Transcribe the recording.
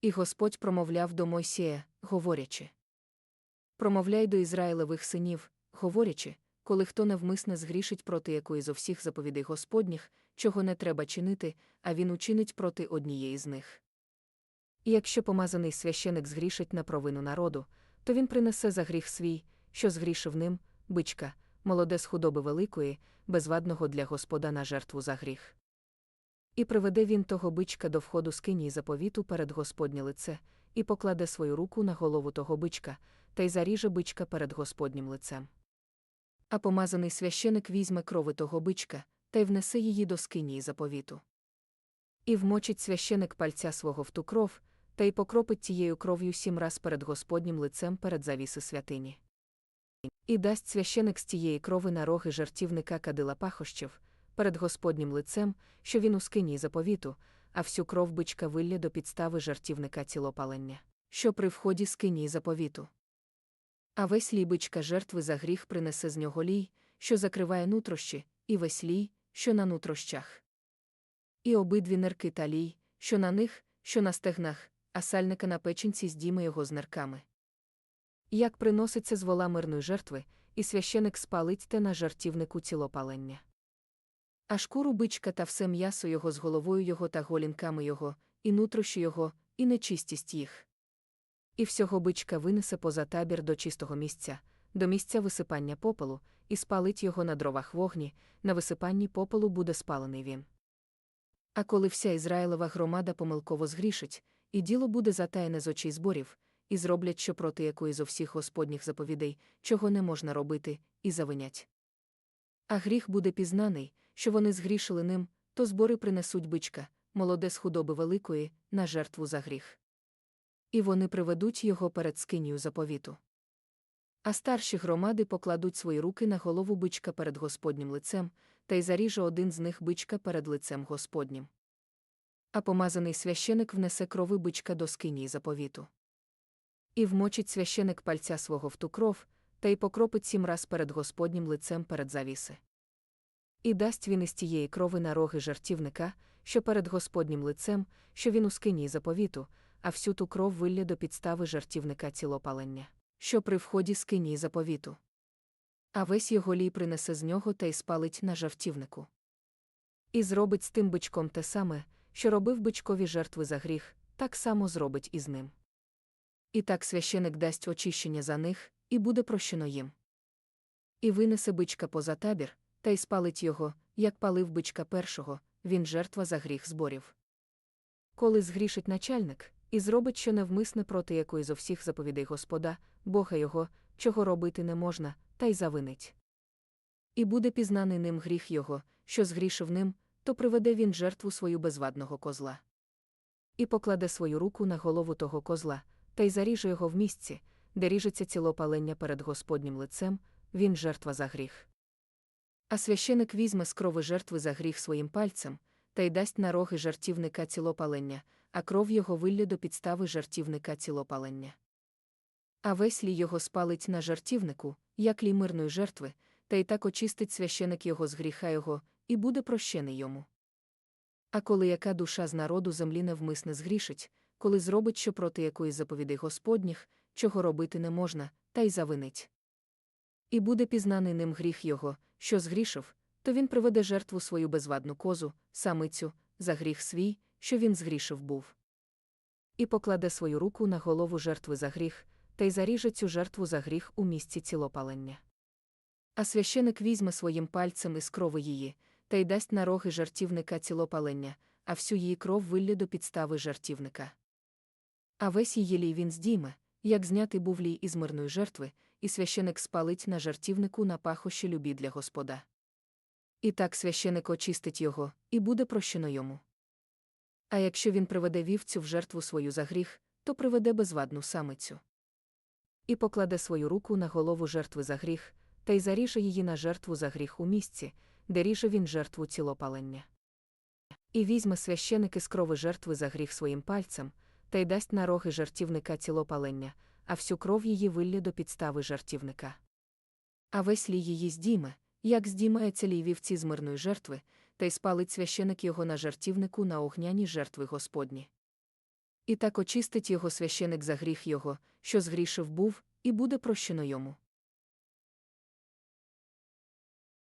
І Господь промовляв до Мойсія, говорячи: Промовляй до Ізраїлевих синів, говорячи, коли хто невмисне згрішить проти якої зо всіх заповідей Господніх, чого не треба чинити, а він учинить проти однієї з них. І якщо помазаний священик згрішить на провину народу, то він принесе за гріх свій, що згрішив ним, бичка, молоде з худоби великої, безвадного для Господа на жертву за гріх. І приведе він того бичка до входу скинії заповіту перед Господнє лице, і покладе свою руку на голову того бичка, та й заріже бичка перед Господнім лицем. А помазаний священик візьме крови того бичка, та й внесе її до скинії заповіту. І вмочить священик пальця свого в ту кров, та й покропить тією кров'ю сім раз перед Господнім лицем перед завіси святині. І дасть священик з тієї крови на роги жартівника кадила пахощів, перед Господнім лицем, що він у скинії заповіту, а всю кров бичка вилля до підстави жартівника цілопалення, що при вході скинії заповіту. А весь лій бичка жертви за гріх принесе з нього лій, що закриває нутрощі, і весь лій, що на нутрощах. І обидві нирки та лій, що на них, що на стегнах, а сальника на печінці здіме його з нирками. Як приноситься з вола мирної жертви, і священик спалить те на жартівнику цілопалення. А шкуру бичка та все м'ясо його з головою його та голінками його, і нутрощі його, і нечистість їх. І всього бичка винесе поза табір до чистого місця, до місця висипання попелу, і спалить його на дровах вогні, на висипанні попелу буде спалений він. А коли вся Ізраїлова громада помилково згрішить, і діло буде затаєне з очей зборів, і зроблять що проти якої зо всіх господніх заповідей, чого не можна робити, і завинять. А гріх буде пізнаний, що вони згрішили ним, то збори принесуть бичка, молоде з худоби великої, на жертву за гріх. І вони приведуть його перед скинію заповіту. А старші громади покладуть свої руки на голову бичка перед Господнім лицем, та й заріже один з них бичка перед лицем Господнім. А помазаний священик внесе крови бичка до скинії заповіту. І вмочить священик пальця свого в ту кров, та й покропить сім раз перед Господнім лицем перед завіси. І дасть він із тієї крови на роги жартівника, що перед Господнім лицем, що він у скинії заповіту, а всю ту кров вилля до підстави жартівника цілопалення, що при вході скинії заповіту. А весь його лій принесе з нього та й спалить на жартівнику. І зробить з тим бичком те саме, що робив бичкові жертви за гріх, так само зробить і з ним. І так священик дасть очищення за них, і буде прощено їм. І винесе бичка поза табір, та й спалить його, як палив бичка першого, він жертва за гріх зборів. Коли згрішить начальник, і зробить що невмисне проти якої зо всіх заповідей Господа, Бога його, чого робити не можна, та й завинить. І буде пізнаний ним гріх його, що згрішив ним, то приведе він жертву свою безвадного козла. І покладе свою руку на голову того козла, та й заріже його в місці, де ріжеться цілопалення перед Господнім лицем, він жертва за гріх. А священик візьме з крови жертви за гріх своїм пальцем, та й дасть на роги жартівника цілопалення, а кров його вилля до підстави жартівника цілопалення. А весь лі його спалить на жартівнику, як лі мирної жертви, та й так очистить священик його з гріха його, і буде прощений йому. А коли яка душа з народу землі невмисне згрішить, коли зробить що проти якоїсь заповідей Господніх, чого робити не можна, та й завинить. І буде пізнаний ним гріх його, що згрішив, то він приведе жертву свою безвадну козу, самицю, за гріх свій, що він згрішив був. І покладе свою руку на голову жертви за гріх, та й заріже цю жертву за гріх у місці цілопалення. А священик візьме своїм пальцем із крови її, та й дасть на роги жартівника цілопалення, а всю її кров вилля до підстави жартівника. А весь її лій він здійме, як знятий був лій із мирної жертви, і священик спалить на жартівнику на пахощі любі для Господа. І так священик очистить його, і буде прощено йому. А якщо він приведе вівцю в жертву свою за гріх, то приведе безвадну самицю. І покладе свою руку на голову жертви за гріх, та й заріже її на жертву за гріх у місці, де ріже він жертву цілопалення. І візьме священик із крови жертви за гріх своїм пальцем, та й дасть на роги жартівника цілопалення, а всю кров її виллє до підстави жартівника. А весь лій її здійме, як здіймається лій вівці з мирної жертви, та й спалить священик його на жартівнику на огняні жертви Господні. І так очистить його священик за гріх його, що згрішив був, і буде прощено йому.